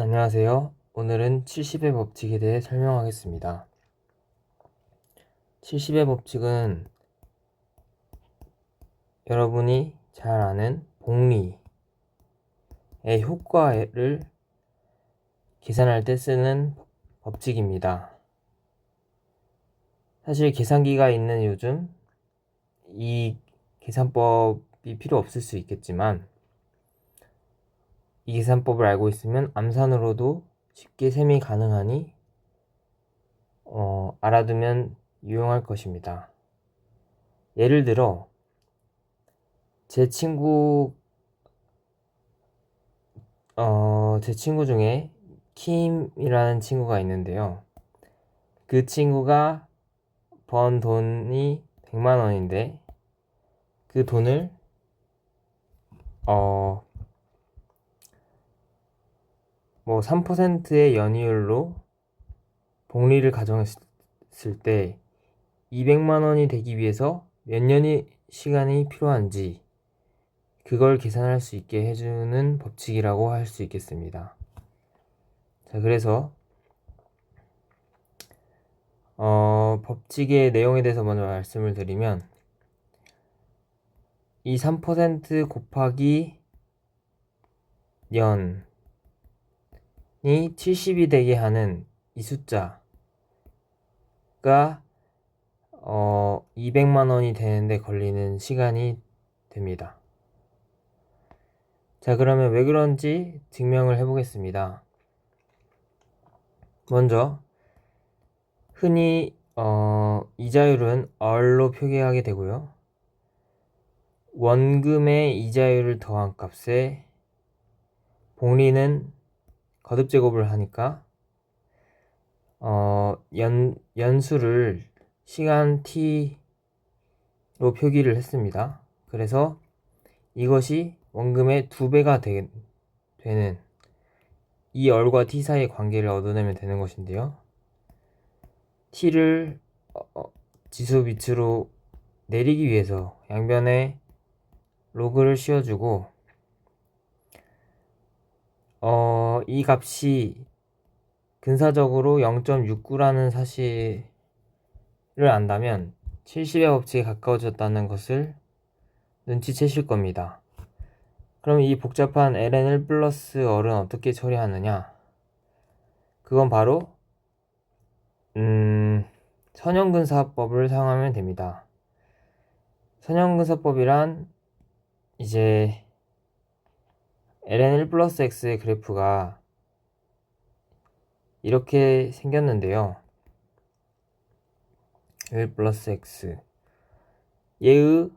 안녕하세요. 오늘은 70의 법칙에 대해 설명하겠습니다. 70의 법칙은 여러분이 잘 아는 복리의 효과를 계산할 때 쓰는 법칙입니다. 사실 계산기가 있는 요즘 이 계산법이 필요 없을 수 있겠지만 이 계산법을 알고 있으면 암산으로도 쉽게 셈이 가능하니 어, 알아두면 유용할 것입니다. 예를 들어 제 친구 어, 제 친구 중에 킴이라는 친구가 있는데요. 그 친구가 번 돈이 100만 원인데 그 돈을 어, 뭐 3%의 연이율로 복리를 가정했을 때 200만 원이 되기 위해서 몇 년의 시간이 필요한지 그걸 계산할 수 있게 해주는 법칙이라고 할 수 있겠습니다. 자, 그래서 어, 법칙의 내용에 대해서 먼저 말씀을 드리면 이 3% 곱하기 연 이 70이 되게 하는 이 숫자가 어 200만 원이 되는데 걸리는 시간이 됩니다. 자, 그러면 왜 그런지 증명을 해 보겠습니다. 먼저 흔히 어, 이자율은 얼로 표기하게 되고요. 원금의 이자율을 더한 값에 복리는 거듭 제곱을 하니까 어, 연, 연수를 시간 t로 표기를 했습니다. 그래서 이것이 원금의 두 배가 되, 되는 이 얼과 t 사이의 관계를 얻어내면 되는 것인데요. t를 어, 어, 지수 밑으로 내리기 위해서 양변에 로그를 씌워주고 어, 이 값이 근사적으로 0.69라는 사실을 안다면 70의 법칙에 가까워졌다는 것을 눈치채실 겁니다. 그럼 이 복잡한 ln1 플러스 얼은 어떻게 처리하느냐? 그건 바로 음, 선형근사법을 사용하면 됩니다. 선형근사법이란 이제 ln1 플러스 x의 그래프가 이렇게 생겼는데요. 1 플러스 x 얘의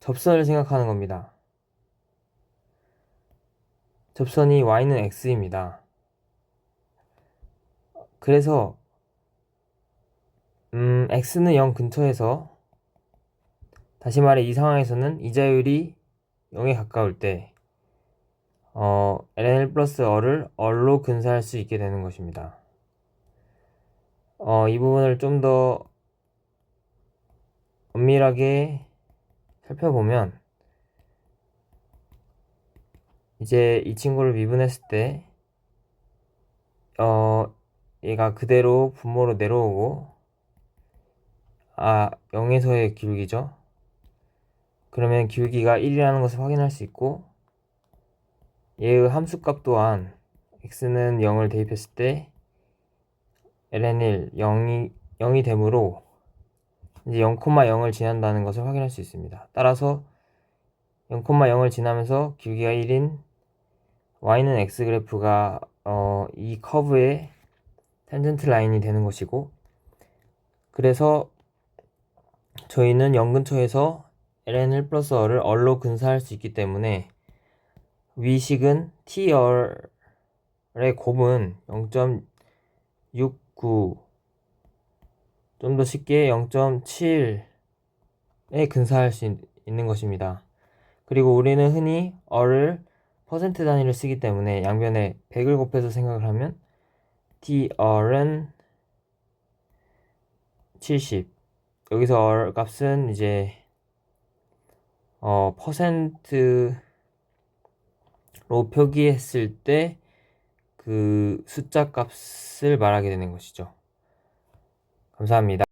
접선을 생각하는 겁니다. 접선이 y는 x입니다. 그래서 음, x는 0 근처에서 다시 말해 이 상황에서는 이자율이 0에 가까울 때 어, ln1 플러스 어를 얼로 근사할 수 있게 되는 것입니다. 어, 이 부분을 좀 더 엄밀하게 살펴보면 이제 이 친구를 미분했을 때 어, 얘가 그대로 분모로 내려오고 아 0에서의 기울기죠. 그러면 기울기가 1이라는 것을 확인할 수 있고 얘의 함수값 또한 x는 0을 대입했을 때 ln1 0이 0이 되므로 이제 0,0을 지난다는 것을 확인할 수 있습니다. 따라서 0,0을 지나면서 기울기가 1인 y는 x 그래프가 어, 이 커브의 텐전트 라인이 되는 것이고 그래서 저희는 0 근처에서 ln1 플러스 어를 얼로 근사할 수 있기 때문에 위식은 T열의 곱은 0.69 좀 더 쉽게 0.7에 근사할 수 있는 것입니다. 그리고 우리는 흔히 어를 퍼센트 단위를 쓰기 때문에 양변에 100을 곱해서 생각을 하면 TR은 70 여기서 얼 값은 이제 어 퍼센트 로 표기했을 때 그 숫자 값을 말하게 되는 것이죠. 감사합니다.